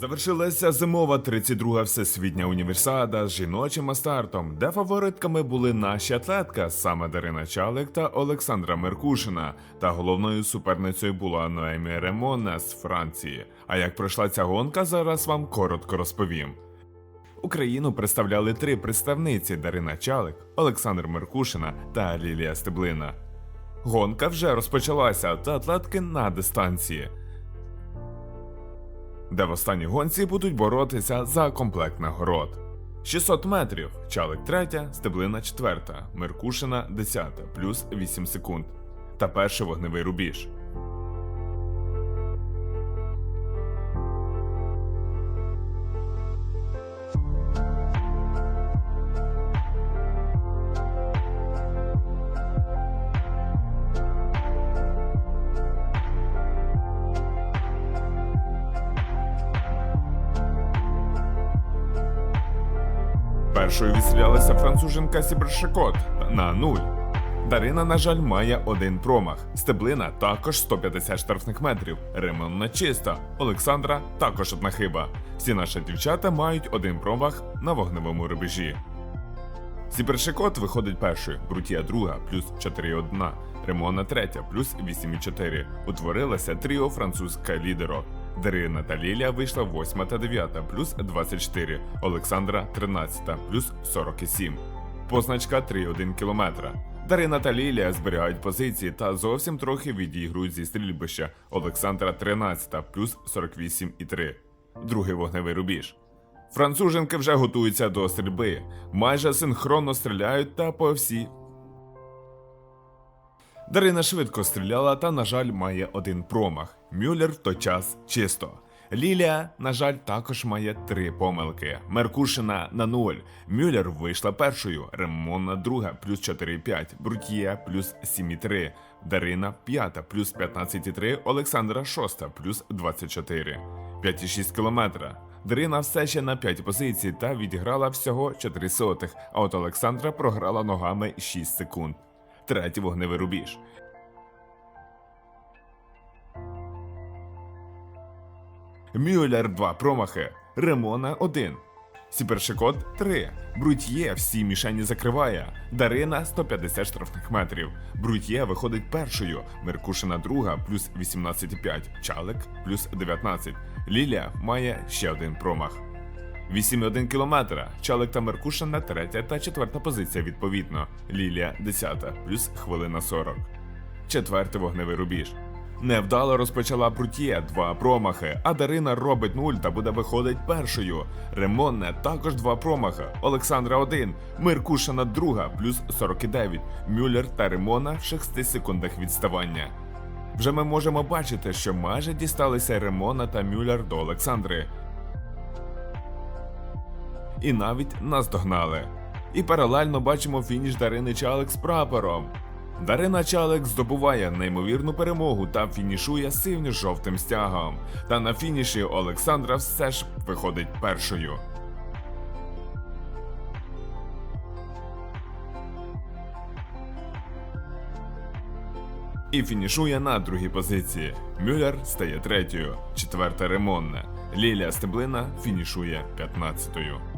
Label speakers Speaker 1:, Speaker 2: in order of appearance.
Speaker 1: Завершилася зимова 32-га всесвітня універсіада з жіночим стартом, де фаворитками були наші атлетка саме Дарина Чалик та Олександра Меркушина. Та головною суперницею була Ноемі Ремона з Франції. А як пройшла ця гонка, зараз вам коротко розповім. Україну представляли три представниці Дарина Чалик, Олександр Меркушина та Лілія Стеблина. Гонка вже розпочалася, та атлетки на дистанції де в останній гонці будуть боротися за комплект нагород. 600 метрів, чалик третя, стеблина четверта, Меркушина десята, плюс 8 секунд. Та перший вогневий рубіж. Першою відстрілялася француженка Сібершикот на 0. Дарина, на жаль, має один промах. Стеблина також 150 штрафних метрів. Ремонна чиста. Олександра також одна хиба. Всі наші дівчата мають один промах на вогневому рубежі. Сіпершикот виходить першою, Брутія друга, плюс 4,1, Ремона третя, плюс 8,4. Утворилася тріо французька лідеро. Дарина та Лілія вийшла 8 та 9, плюс 24, Олександра 13, плюс 47. Позначка 3,1 км. Дарина та Лілія зберігають позиції та зовсім трохи відігрують зі стрільбища. Олександра 13, плюс 48,3. Другий вогневий рубіж. Француженки вже готуються до стрільби, майже синхронно стріляють та по всі. Дарина швидко стріляла та, на жаль, має один промах. Мюллер в той час чисто. Лілія, на жаль, також має три помилки. Меркушина на 0. Мюллер вийшла першою. Ремонна друга плюс 4,5. Брутія плюс 7,3. Дарина п'ята плюс 15,3. Олександра шоста плюс 24. 5,6 кілометра. Дарина все ще на 5 позицій та відіграла всього 4 сотих, а от Олександра програла ногами 6 секунд. Третій вогневий рубіж. Мюллер 2 промахи, Ремона 1. Сіпершикот 3. Брутьє всі мішені закриває. Дарина 150 штрафних метрів. Брутьє виходить першою. Меркушина друга плюс 18,5. Чалик плюс 19. Лілія має ще один промах. 8,1 кілометра. Чалик та Меркушина третя та четверта позиція відповідно. Лілія 10, плюс хвилина 40. Четвертий вогневий рубіж. Невдало розпочала Брутія два промахи, а Дарина робить нуль та буде виходить першою. Ремонне також два промахи. Олександра 1, Меркушина друга, плюс 49. Мюллер та Ремона в 6 секундах відставання. Вже ми можемо бачити, що майже дісталися Ремона та Мюллер до Олександри і навіть наздогнали. І паралельно бачимо фініш Дарини Чалик з прапором. Дарина Чалик здобуває неймовірну перемогу та фінішує синьо-жовтим стягом. Та на фініші Олександра все ж виходить першою. І фінішує на другій позиції. Мюллер стає третьою, четверта Ремонне. Лілія Стеблина фінішує 15-ю.